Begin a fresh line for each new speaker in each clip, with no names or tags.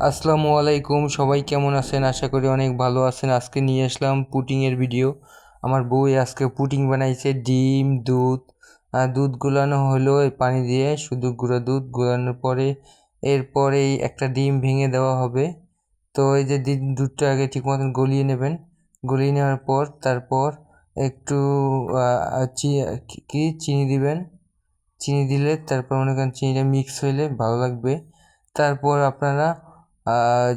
আসসালামু আলাইকুম, সবাই কেমন আছেন? আশা করি অনেক ভালো আছেন। আজকে নিয়ে আসলাম পুটিংয়ের ভিডিও। আমার বউ আজকে পুটিং বানাইছে, ডিম, দুধ। দুধ গুলানো হলো পানি দিয়ে, শুধু গুঁড়ো দুধ গুলানোর পরে, এরপরেই একটা ডিম ভেঙে দেওয়া হবে। তো এই যে দি- দুধটা আগে ঠিক মতন গলিয়ে নেবেন। গলিয়ে নেওয়ার পর, তারপর একটু কি চিনি দিবেন? চিনি দিলে তারপর মনে করেন চিনিটা মিক্স হইলে ভালো লাগবে। তারপর আপনারা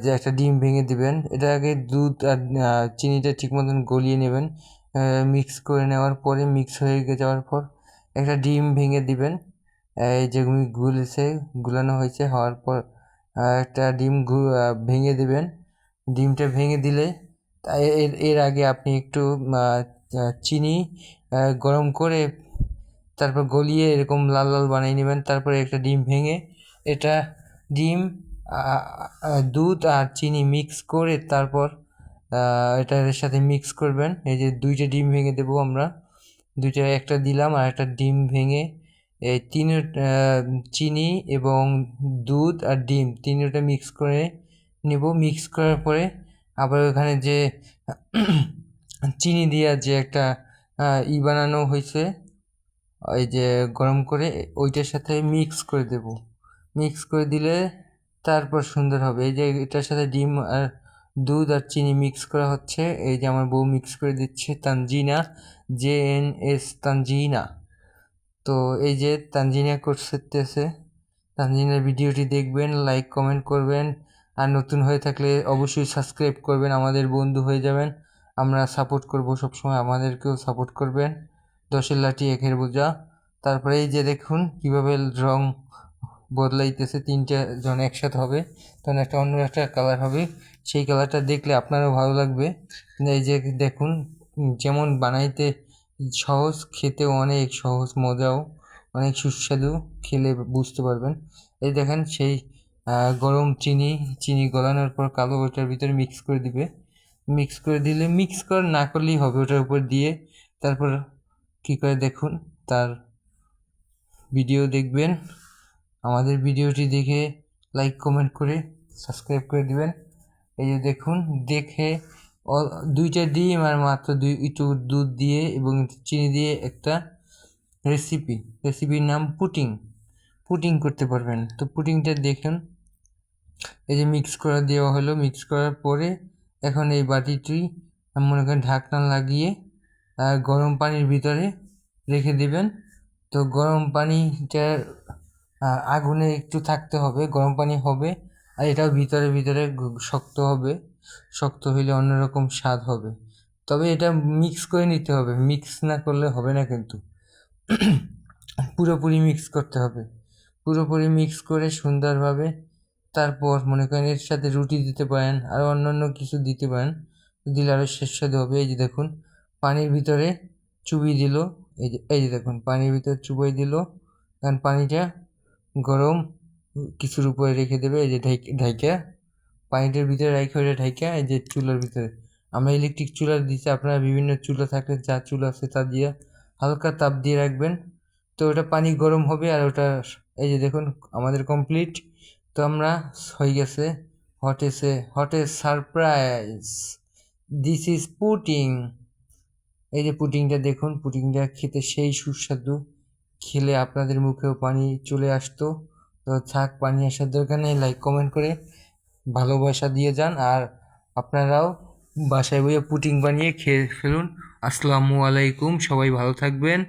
যে একটা ডিম ভেঙে দিবেন, এটা আগে দুধ আর চিনিটা ঠিক মতন গলিয়ে নেবেন। মিক্স করে নেওয়ার পরে মিক্স হয়ে যাওয়ার পর একটা ডিম ভেঙে দিবেন। এই যে গুলেছে, গুলানো হয়েছে, হওয়ার পর একটা ডিম ভেঙে দিবেন। ডিমটা ভেঙে দিলে এর এর আগে আপনি একটু চিনি গরম করে তারপর গলিয়ে এরকম লাল লাল বানিয়ে নেবেন। তারপরে একটা ডিম ভেঙে এটা ডিম দুধ আর চিনি মিক্স করে তারপর এটার সাথে মিক্স করবেন। এই যে দুইটা ডিম ভেঙে দেবো আমরা। দুইটা একটা দিলাম আর একটা ডিম ভেঙে এই তিন চিনি এবং দুধ আর ডিম তিনটা মিক্স করে নেব। মিক্স করার পরে আবার ওখানে যে চিনি দিয়া যে একটা ই বানানো হয়েছে ওই যে গরম করে, ওইটার সাথে মিক্স করে দেব। মিক্স করে দিলে তারপর সুন্দর হবে। এই যে এটার সাথে ডিম আর দুধ আর চিনি মিক্স করা হচ্ছে। এই যে আমার বউ মিক্স করে দিচ্ছে Tanzina, J N S Tanzina. তো এই যে তানজিনা করতেছে, তানজিনার ভিডিওটি দেখবেন লাইক কমেন্ট করবেন। আর নতুন হয়ে থাকলে অবশ্যই সাবস্ক্রাইব করবেন, আমাদের বন্ধু হয়ে যাবেন। আমরা সাপোর্ট করব সবসময়, আমাদেরকেও সাপোর্ট করবেন। দশের লাঠি একের বোঝা। তারপরে এই যে দেখুন, কীভাবে রং বদলাইতেছে, তিনটে জন একসাথে হবে। তখন একটা অন্য একটা কালার হবে। সেই কালারটা দেখলে আপনারও ভালো লাগবে। এই যে দেখুন, যেমন বানাইতে সহজ, খেতেও অনেক সহজ, মজাও অনেক সুস্বাদু, খেলে বুঝতে পারবেন। এই দেখেন, সেই গরম চিনি চিনি গলানোর পর কালো ওটার ভিতরে মিক্স করে দিবে। মিক্স করে দিলে মিক্স কর না করলেই হবে ওটার উপর দিয়ে। তারপর কী করে দেখুন, তার ভিডিও দেখবেন। আমাদের ভিডিওটি দেখে লাইক কমেন্ট করে সাবস্ক্রাইব করে দিবেন। এই যে দেখুন, দেখে দুইটা ডিম আর মাত্র দুই একটু দুধ দিয়ে এবং চিনি দিয়ে একটা রেসিপি রেসিপির নাম পুটিং পুটিং করতে পারবেন। তো পুটিংটা দেখুন, এই যে মিক্স করা দেওয়া হলো। মিক্স করার পরে এখন এই বাটিটি মনে করেন ঢাকনা লাগিয়ে গরম পানির ভিতরে রেখে দেবেন। তো গরম পানিটা আগুনে একটু থাকতে হবে, গরম পানি হবে, আর এটাও ভিতরে ভিতরে শক্ত হবে, শক্ত হইলে অন্যরকম স্বাদ হবে। তবে এটা মিক্স করে নিতে হবে মিক্স না করলে হবে না কিন্তু। পুরোপুরি মিক্স করতে হবে। পুরোপুরি মিক্স করে সুন্দরভাবে তারপর মনে করেন এর সাথে রুটি দিতে পারেন, আর অন্যান্য কিছু দিতে পারেন। দিলে আরও সুস্বাদু হবে। এই যে দেখুন, পানির ভিতরে চুবিয়ে দিল। এই যে এই যে দেখুন, পানির ভিতরে চুবিয়ে দিল। কারণ পানিটা গরম, কিছুর উপরে রেখে দেবে এই যে ঢাই- ঢাইকা। পানিটার ভিতরে রাখে ওইটা ঢাইকা, এই যে চুলার ভিতরে। আমরা ইলেকট্রিক চুলা দিচ্ছি, আপনারা বিভিন্ন চুলা থাকলে যা চুলা আছে তা দিয়ে হালকা তাপ দিয়ে রাখবেন। তো ওটা পানি গরম হবে আর ওটা এই যে দেখুন, আমাদের কমপ্লিট তো আমরা হয়ে গেছে হট এসে hot a surprise this is putting এই যে পুটিংটা দেখুন পুটিংটা খেতে সেই সুস্বাদু। খেলে আপনাদের মুখেও পানি চলে আসতো। তো থাক, পানি আসার দরকার নেই লাইক কমেন্ট করে ভালোবাসা দিয়ে যান। আর আপনারাও বাসায় বইয়ে পুটিং বানিয়ে খেয়ে ফেলুন। আসসালামু আলাইকুম, সবাই ভালো থাকবেন।